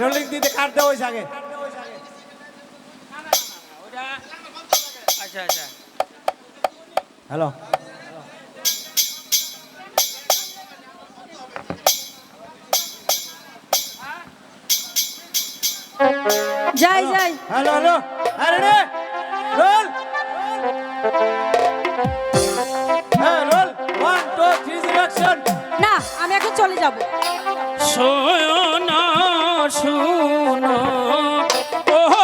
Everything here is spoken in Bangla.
রোল দিতে কাট দেওয়া হয়েছে আগে? আচ্ছা আচ্ছা। হ্যালো যাই যাই। হ্যালো হ্যালো আরে রে! রোল হ্যাঁ রোল ওয়ান টু থ্রি না আমি এখন চলে যাব। শুনো। ও